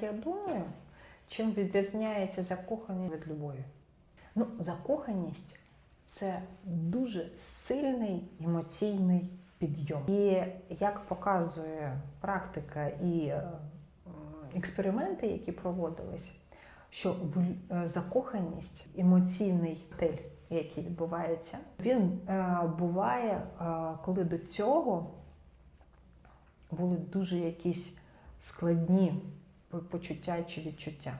Я думаю, чим відрізняється закоханість від любові? Ну, закоханість це дуже сильний емоційний підйом. І як показує практика і е, експерименти, які проводились, що е, закоханість, емоційний коктейль, який відбувається, він е, буває, коли до цього були дуже якісь складні почуття чи відчуття.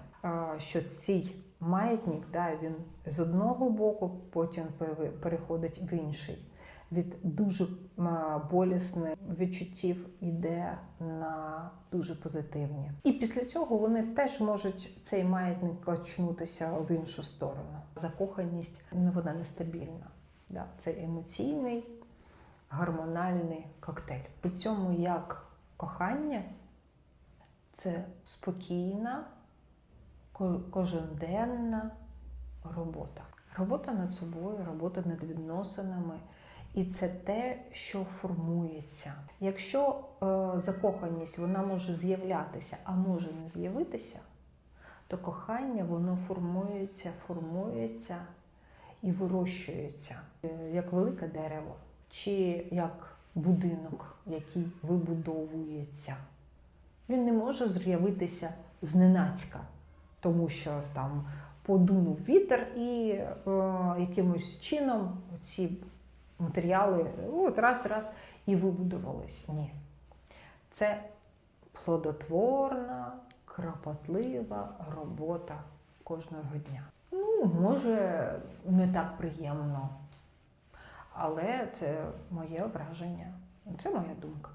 Що цей маятник, да, він з одного боку потім переходить в інший. Від дуже болісних відчуттів іде на дуже позитивні. І після цього вони теж можуть цей маятник качнутися в іншу сторону. Закоханість ну, вона нестабільна. Да. Це емоційний, гормональний коктейль. При цьому як кохання це спокійна, ко- коженденна робота. Робота над собою, робота над відносинами. І це те, що формується. Якщо е, закоханість вона може з'являтися, а може не з'явитися, то кохання воно формується, формується і вирощується е, як велике дерево, чи як будинок, який вибудовується. Він не може з'явитися зненацька, тому що там подунув вітер і е, якимось чином ці матеріали от раз, раз і вибудувались. Ні. Це плодотворна, кропотлива робота кожного дня. Ну, може, не так приємно, але це моє враження, це моя думка.